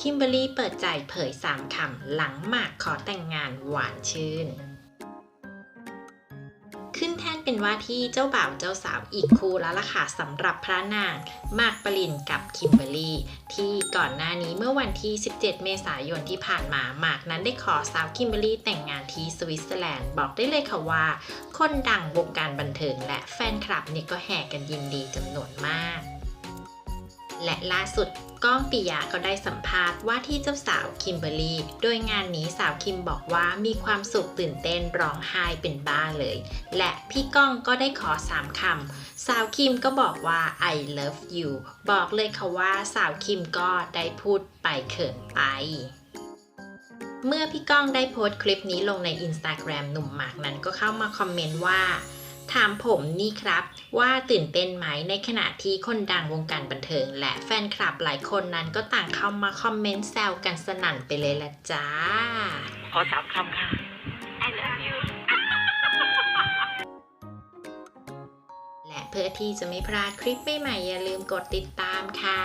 คิมเบอรี่เปิดใจเผยสามคำหลังหมากขอแต่งงานหวานชื่น ขึ้นแท่นเป็นว่าที่เจ้าบ่าวเจ้าสาวอีกคู่แล้วล่ะค่ะสำหรับพระนางหมากปรินกับคิมเบอรี่ ที่ก่อนหน้านี้เมื่อวันที่ 17 เมษายนที่ผ่านมาหมากนั้นได้ขอสาวคิมเบอรรี่แต่งงานที่สวิตเซอร์แลนด์บอกได้เลยค่ะว่า คนดังวงการบันเทิงและแฟนคลับเนี่ยก็แห่กันยินดีจำนวนมาก และล่าสุดก้องปิยะก็ได้สัมภาษณ์ว่าที่เจ้าสาวคิมเบอรรี่โดยงานนี้สาวคิมบอกว่ามีความสุขตื่นเต้นร้องไห้เป็นบ้าเลย และพี่ก้องก็ได้ขอสามคำสาวคิมก็บอกว่า I love you บอกเลยค่ะว่าสาวคิมก็ได้พูดไปเขินไปเมื่อพี่ก้องได้โพสต์คลิปนี้ลงใน Instagram หนุ่มหมากนั้นก็เข้ามาคอมเมนต์ว่า ถามผมนี่ครับ ว่าตื่นเต้นไหมในขณะที่คนดังวงการบันเทิง และแฟนคลับหลายคนนั้นก็ต่างเข้ามาคอมเมนต์แซวกันสนั่นไปเลยละจ้า ขอสามคำค่ะ I love you และเพื่อที่จะไม่พลาดคลิปใหม่ๆอย่าลืมกดติดตามค่ะ